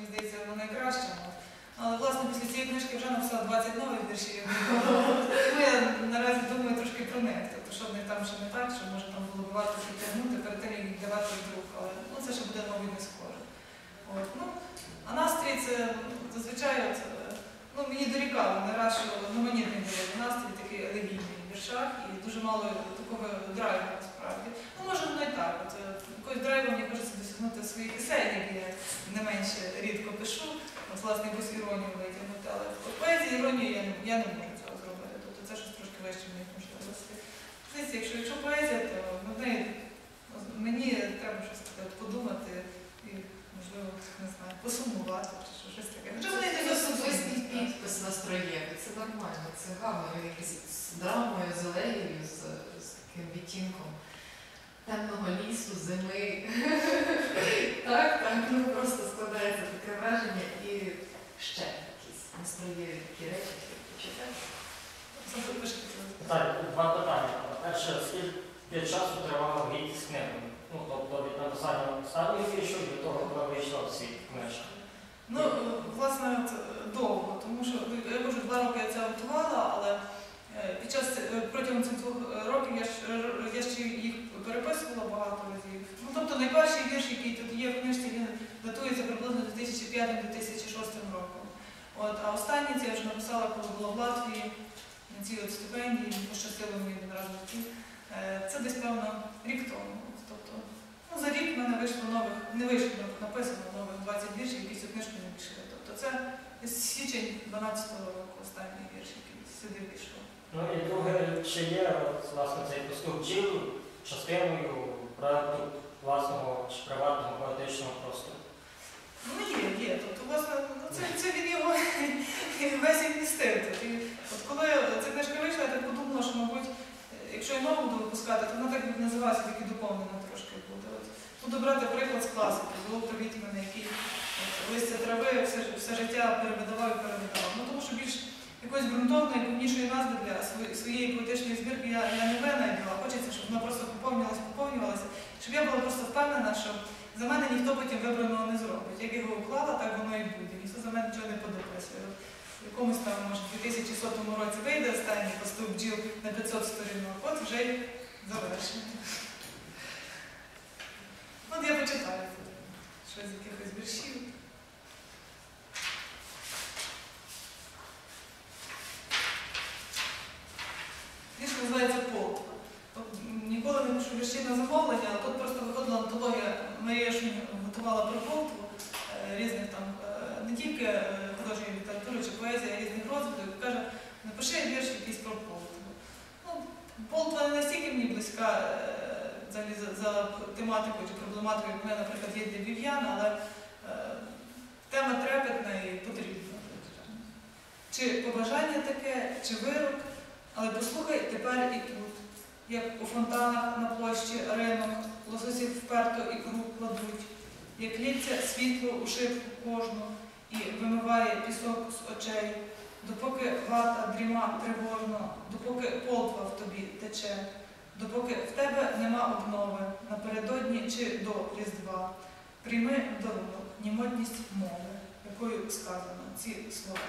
мені здається, воно найкраще. Але власне після цієї книжки вже написав 20 нових віршів. Тому я наразі думаю трошки про них. Тобто, що в них там ще не так, що може там було варто підтягнути перед тим, як давати друг. Але ну, це ще буде новий не скоро. От, ну, а настрій це зазвичай от, е, ну, мені дорікало не раз, що гуманітний буде настрій такий елегійний в віршах і дуже мало такого драйву насправді. Ну, може, воно і так. От, е, якогось драйву мені хочеться досягнути своїх есеях, які я не менше рідко пишу. От, власне, якусь іронію витягнути, але в поезії іронію я, я не можу цього зробити. Тобто це щось трошки вище моїх можливостей. Якщо, якщо поезія, то ну, в ну, мені треба щось таке подумати і, можливо, не знаю, посумувати чи щось таке. Нормально, це гарно, він якийсь з драмою, з алеєю, з, з таким відтінком темного лісу, зими. так, так, ну просто складається таке враження і ще якісь настроєві такі речі, які почитаєш. Так, два питання. Перше, скільки часу тривала гідність книгами? Ну, тобто від написання останнього віршу до того, коли вийшла в світ книжка. Ну, власне, от, довго, тому що я кажу, два роки я це готувала, але е, під час ці- е, протягом цих двох е, років я, ж, е, я ще їх переписувала багато разів. Ну, тобто найперший вірш, який тут є в книжці, він датується приблизно 2005-2006 роком. От, а останній це я вже написала, коли була в Латвії на цій от стипендії, пощастило мені один раз в житті. Е, Це десь, певно, рік тому. Тобто, ну, за рік в мене вийшло нових, не вийшло, написано нових 20 віршів, які цю книжку не пішли. Тобто це січень 12-го року останній вірш, який сюди вийшов. Ну і друге, чи є от, власне цей поступ бджіл частиною проекту власного чи приватного поетичного простору? Ну, є, є. Тобто, власне, ну, це, це він його весь і містив. Тобто, от коли ця книжка вийшла, я так подумала, що, мабуть, якщо я нову буду випускати, то вона так буде називатися, тільки доповнена трошки буде. От, буду брати приклад з класики, було привіт мене, який листя трави все, все життя перевидавав і перевидавав. Ну, тому що більш якоїсь ґрунтовної, повнішої назви для своєї поетичної збірки я, я не винайдила. Хочеться, щоб вона просто поповнювалася, поповнювалася, щоб я була просто впевнена, що за мене ніхто потім вибраного. Як його уклала, так воно і буде. Ніхто за мене нічого не подописує. В якомусь там, може, в 2100 році вийде останній поступ бджіл на 500 сторінок, от вже й завершено. От я почитаю тут щось з якихось віршів. Вірш називається Ніколи не пишу вірші на замовлення, але тут просто виходила антологія Марія Шунь готувала про Полтву е, різних там е, не тільки е, художньої літератури чи поезії, а різних розвитків. Каже, напиши вірш якийсь про Полтву. Ну, Полтва не настільки мені близька взагалі за, за тематикою чи проблематикою, як в мене, наприклад, є для Вів'яна, але тема трепетна і потрібна. Чи побажання таке, чи вирок, але послухай тепер і тут, як у фонтанах на площі ринок, лососів вперто і круг кладуть, як лється світло у шибку кожну і вимиває пісок з очей, допоки вата дріма тривожно, допоки полтва в тобі тече, допоки в тебе нема обнови напередодні чи до Різдва. Прийми в дарунок німотність мови, якою сказано ці слова.